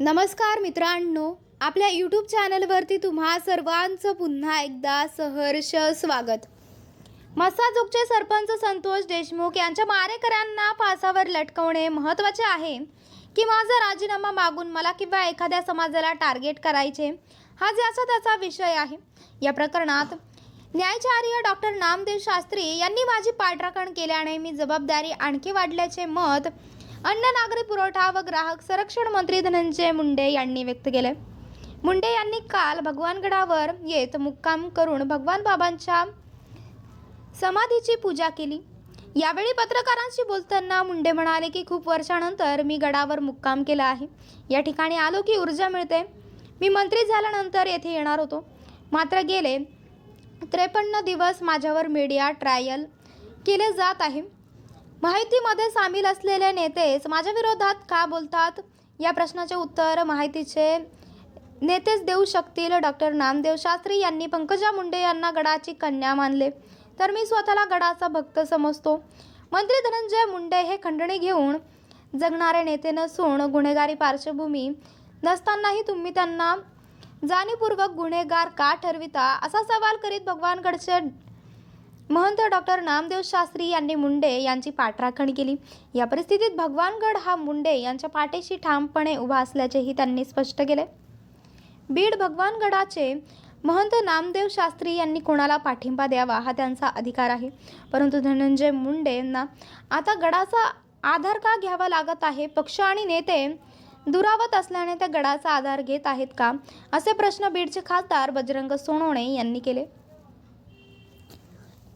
नमस्कार मित्रांनो आपल्या यूट्यूब चॅनलवरती तुम्हा सर्वांचं पुन्हा एकदा सहर्ष स्वागत. मसाजोगचे सरपंच संतोष देशमुख यांच्या मारेकऱ्यांना फासावर लटकवणे महत्त्वाचे आहे. की माझा राजीनामा मागून मला किंवा एखाद्या समाजाला टार्गेट करायचे हा ज्याचा त्याचा विषय आहे. या प्रकरणात न्यायचार्य डॉक्टर नामदेव शास्त्री यांनी माझी पाठराखण केल्याने मी जबाबदारी आणखी वाढल्याचे मत अन्न नागरी पुरवठा व ग्राहक संरक्षण मंत्री धनंजय मुंडे यांनी व्यक्त केले मुंडे यांनी काल भगवानगडावर येत मुक्काम करून भगवान बाबांच्या समाधीची पूजा केली. यावेळी पत्रकारांशी बोलताना मुंडे म्हणाले की खूप वर्षानंतर मी गडावर मुक्काम केला आहे. या ठिकाणी आलो की ऊर्जा मिळते. मी मंत्री झाल्यानंतर येथे येणार होतो. मात्र गेले त्रेपन्न दिवस माझ्यावर मीडिया ट्रायल केले जात आहे. माहितीमध्ये सामील असलेले नेतेच माझ्या विरोधात का बोलतात? या प्रश्नाचे उत्तर माहितीचे नेतेच देऊ शकतील. डॉक्टर नामदेव शास्त्री यांनी पंकजा मुंडे यांना गडाची कन्या मानले. तर मी स्वतःला गडाचा भक्त समजतो. मंत्री धनंजय मुंडे हे खंडणी घेऊन जगणारे नेते नसून गुन्हेगारी पार्श्वभूमी नसतानाही तुम्ही त्यांना जाणीवपूर्वक गुन्हेगार का ठरविता? असा सवाल करीत भगवानगडचे महंत डॉक्टर नामदेव शास्त्री यांनी मुंडे यांची पाठराखण केली. या परिस्थितीत भगवानगड हा मुंडे यांच्या पाठीशी ठामपणे उभा असल्याचेही त्यांनी स्पष्ट केले. बीड भगवानगडाचे महंत नामदेव शास्त्री यांनी कोणाला पाठिंबा द्यावा हा त्यांचा अधिकार आहे. परंतु धनंजय मुंडे यांना आता गडाचा आधार का घ्यावा लागत आहे? पक्ष आणि नेते दुरावत असल्याने त्या गडाचा आधार घेत आहेत का? असे प्रश्न बीडचे खासदार बजरंग सोनवणे यांनी केले.